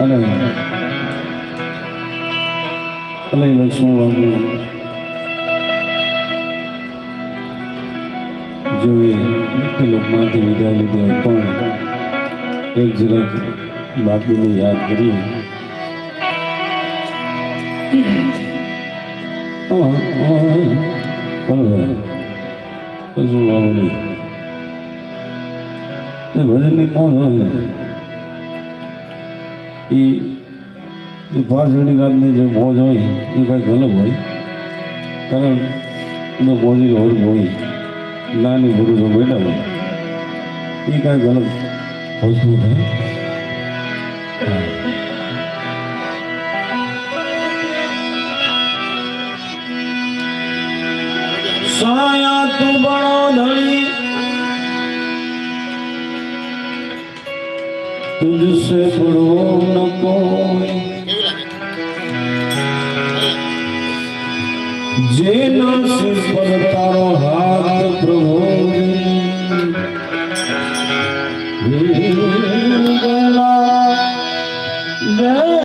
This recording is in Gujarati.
અને અલય લક્ષ્મણ બાબુ જોએ એ લોકમાંથી વિદાય લીધી પણ એક જરાક બાપુને યાદ કરીએ. ભજનની કોણ હોય? એ પાછળની રાતની જે મોજ હોય એ કાંઈક અલગ હોય. કારણ એનો મોજી વર્ગ હોય. નાની પુરુષો બેઠા હોય. એ કાંઈક અલગ વસ્તુ થાય. સાયા તું બણો ધણી तुझसे बुरो न कोई जे नासिस तारो हाथ प्रभु